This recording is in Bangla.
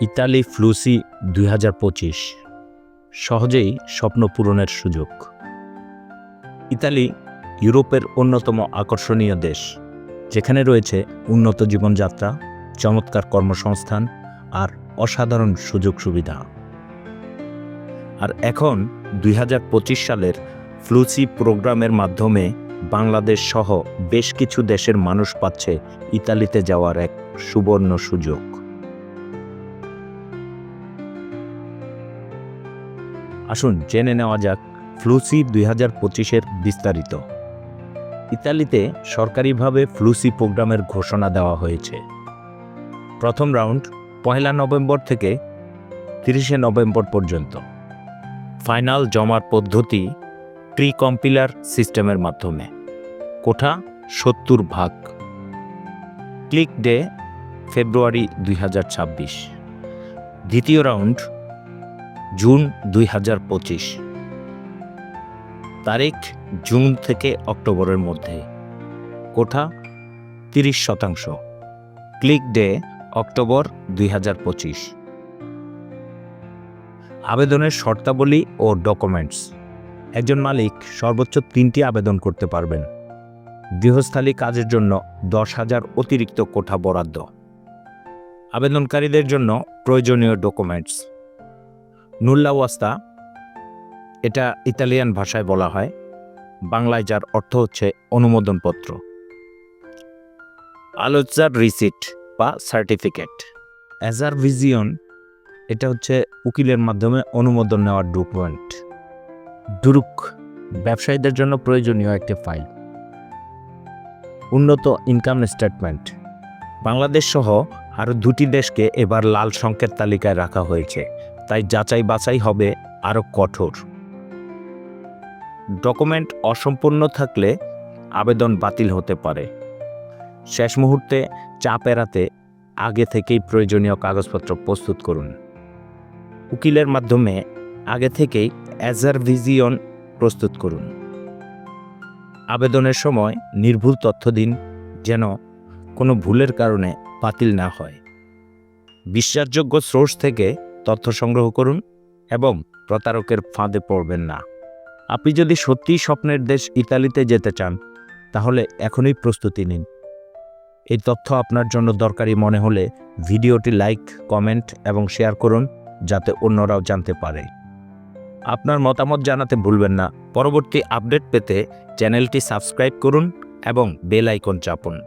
ইতালি ফ্লুসি দুই হাজার পঁচিশ। সহজেই স্বপ্ন পূরণের সুযোগ। ইতালি ইউরোপের অন্যতম আকর্ষণীয় দেশ, যেখানে রয়েছে উন্নত জীবনযাত্রা, চমৎকার কর্মসংস্থান আর অসাধারণ সুযোগ সুবিধা। আর এখন দুই হাজার পঁচিশ সালের ফ্লুসি প্রোগ্রামের মাধ্যমে বাংলাদেশ সহ বেশ কিছু দেশের মানুষ পাচ্ছে ইতালিতে যাওয়ার এক সুবর্ণ সুযোগ। আসুন জেনে নেওয়া যাক ফ্লুসি দুই হাজার পঁচিশের বিস্তারিত। ইতালিতে সরকারিভাবে ফ্লুসি প্রোগ্রামের ঘোষণা দেওয়া হয়েছে। প্রথম রাউন্ড পয়লা নভেম্বর থেকে তিরিশে নভেম্বর পর্যন্ত। ফাইনাল জমার পদ্ধতি প্রি কম্পিলার সিস্টেমের মাধ্যমে। কোঠা সত্তর ভাগ। ক্লিক ডে ফেব্রুয়ারি দুই হাজার ছাব্বিশ। দ্বিতীয় রাউন্ড জুন দুই হাজার পঁচিশ। তারিখ জুন থেকে অক্টোবরের মধ্যে। কোঠা তিরিশ শতাংশ। ক্লিক ডে অক্টোবর দুই হাজার পঁচিশ। আবেদনের শর্তাবলী ও ডকুমেন্টস। একজন মালিক সর্বোচ্চ তিনটি আবেদন করতে পারবেন। গৃহস্থালী কাজের জন্য দশ হাজার অতিরিক্ত কোঠা বরাদ্দ। আবেদনকারীদের জন্য প্রয়োজনীয় ডকুমেন্টস। নুল্লাওয়াস্তা এটা ইতালিয়ান ভাষায় বলা হয়, বাংলায় যার অর্থ হচ্ছে অনুমোদনপত্র। আলোচার রিসিট বা সার্টিফিকেট। অ্যাজার ভিজিয়ন এটা হচ্ছে উকিলের মাধ্যমে অনুমোদন নেওয়ার ডকুমেন্ট ডুরুক ব্যবসায়ীদের জন্য প্রয়োজনীয় একটি ফাইল উন্নত ইনকাম স্টেটমেন্ট বাংলাদেশ সহ আরও দুটি দেশকে এবার লাল সংকেত তালিকায় রাখা হয়েছে। তাই যাচাই বাছাই হবে আরও কঠোর। ডকুমেন্ট অসম্পূর্ণ থাকলে আবেদন বাতিল হতে পারে। শেষ মুহূর্তে চাপ এড়াতে আগে থেকেই প্রয়োজনীয় কাগজপত্র প্রস্তুত করুন। উকিলের মাধ্যমে আগে থেকেই অ্যাজারভিজিয়ন প্রস্তুত করুন। আবেদনের সময় নির্ভুল তথ্য দিন যেন কোনো ভুলের কারণে বাতিল না হয়। বিশ্বাসযোগ্য সোর্স থেকে তথ্য সংগ্রহ করুন এবং প্রতারকের ফাঁদে পড়বেন না। আপনি যদি সত্যিই স্বপ্নের দেশ ইতালিতে যেতে চান, তাহলে এখনই প্রস্তুতি নিন। এই তথ্য আপনার জন্য দরকারি মনে হলে ভিডিওটি লাইক, কমেন্ট এবং শেয়ার করুন যাতে অন্যরাও জানতে পারে। আপনার মতামত জানাতে ভুলবেন না। পরবর্তী আপডেট পেতে চ্যানেলটি সাবস্ক্রাইব করুন এবং বেল আইকন চাপুন।